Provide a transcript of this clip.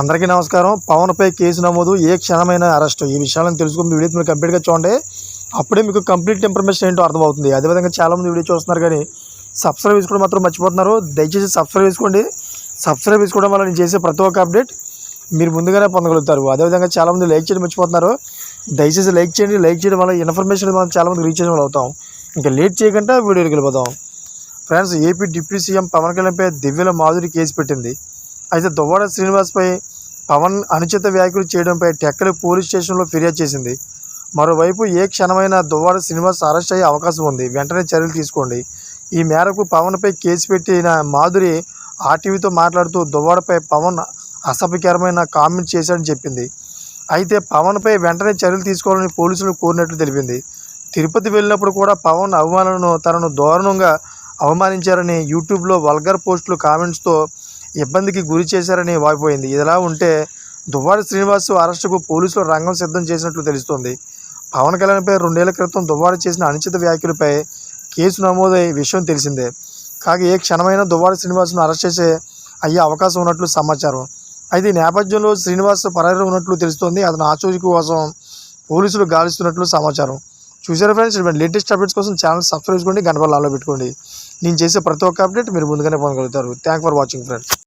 అందరికీ నమస్కారం. పవన్పై కేసు నమోదు ఏ క్షణమైన అరెస్ట్. ఈ విషయాలను తెలుసుకుని వీడియో మీరు కంప్లీట్గా చూడండి. అప్పుడే మీకు కంప్లీట్ ఇన్ఫర్మేషన్ ఏంటో అర్థమవుతుంది. అదేవిధంగా చాలామంది వీడియో చూస్తున్నారు కానీ సబ్స్క్రైబ్ చేసుకోవడం మాత్రం మర్చిపోతున్నారు. దయచేసి సబ్స్క్రైబ్ చేసుకోండి. సబ్స్క్రైబ్ చేసుకోవడం వల్ల నేను చేసే ప్రతి ఒక్క అప్డేట్ మీరు ముందుగానే పొందగలుగుతారు. అదేవిధంగా చాలామంది లైక్ చేయడం మర్చిపోతున్నారు. దయచేసి లైక్ చేయండి. లైక్ చేయడం వల్ల ఇన్ఫర్మేషన్ మనం చాలామంది రీచ్ చేయడం అవుతాం. ఇంకా లేట్ చేయకుండా వీడియోకి వెళ్ళిపోతాం friends AP deputy CM Pawan కళ్యాణ్పై దివ్యల Madhuri case పెట్టింది. అయితే దువ్వాడ శ్రీనివాస్పై పవన్ అనుచిత వ్యాఖ్యలు చేయడంపై టెక్కలి పోలీస్ స్టేషన్లో ఫిర్యాదు చేసింది. మరోవైపు ఏ క్షణమైనా దువ్వాడ శ్రీనివాస్ అరెస్ట్ అయ్యే అవకాశం ఉంది. వెంటనే చర్యలు తీసుకోండి. ఈ మేరకు పవన్పై కేసు పెట్టిన మాధురి ఆర్టీవీతో మాట్లాడుతూ దువ్వాడపై పవన్ అసభ్యకరమైన కామెంట్ చేశాడని చెప్పింది. అయితే పవన్పై వెంటనే చర్యలు తీసుకోవాలని పోలీసులు కోరినట్లు తెలిపింది. తిరుపతి వెళ్ళినప్పుడు కూడా పవన్ అవమానను తనను దారుణంగా అవమానించారని యూట్యూబ్లో వల్గర్ పోస్టులు కామెంట్స్తో ఇబ్బందికి గురి చేశారని వాపోయింది. ఇదిలా ఉంటే దువ్వాడ శ్రీనివాస్ అరెస్టుకు పోలీసులు రంగం సిద్ధం చేసినట్లు తెలుస్తోంది. పవన్ కళ్యాణ్పై రెండేళ్ళ క్రితం దువ్వాడ చేసిన అనుచిత వ్యాఖ్యలపై కేసు నమోదై విషయం తెలిసిందే. కాగా ఏ క్షణమైనా దువ్వాడ శ్రీనివాస్ను అరెస్ట్ చేసే అయ్యే అవకాశం ఉన్నట్లు సమాచారం. అయితే ఈ నేపథ్యంలో శ్రీనివాస్ పరారు ఉన్నట్లు తెలుస్తోంది. అతను ఆచూకీ కోసం పోలీసులు గాలిస్తున్నట్లు సమాచారం. చూసారా ఫ్రెండ్స్? ఇటువంటి లేటెస్ట్ అప్డేట్స్ కోసం ఛానల్ సబ్స్క్రైబ్ చేసుకోండి. గంట పెట్టుకోండి. నేను చేసే ప్రతి ఒక్క అప్డేట్ మీరు ముందుగానే పొందగలుగుతారు. Thank for watching friends.